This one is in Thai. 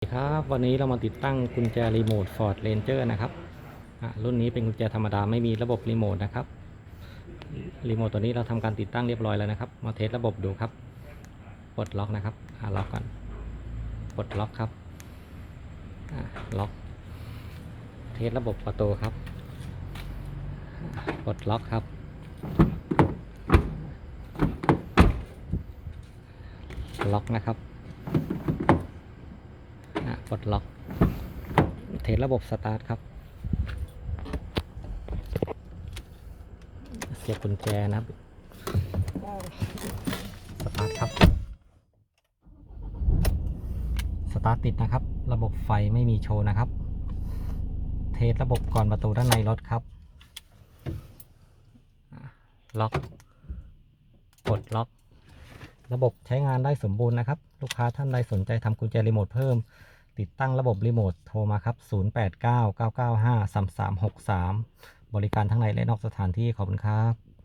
สวัสดีครับวันนี้เรามาติดตั้งกุญแจรีโมท Ford Ranger นะครับรุ่นนี้เป็นกุญแจธรรมดาไม่มีระบบรีโมทนะครับรีโมทตัวนี้เราทำการติดตั้งเรียบร้อยแล้วนะครับ มาเทสระบบดูครับปลดล็อกนะครับล็อกก่อนปลดล็อกครับล็อกเทสระบบประตูครับปลดล็อกครับ ล็อกนะครับ ปลดล็อก เทสระบบสตาร์ทครับ เสียบกุญแจนะครับ สตาร์ทครับ สตาร์ทติดนะครับ ระบบไฟไม่มีโชว์นะครับ เทสระบบก่อนประตูด้านในรถครับ ล็อกกดล็อกระบบใช้งานได้สมบูรณ์นะครับ ลูกค้าท่านใดสนใจทำกุญแจรีโมทเพิ่ม ติดตั้งระบบรีโมทโทรมาครับ 0899953363 บริการทั้งในและนอกสถานที่ขอบคุณครับ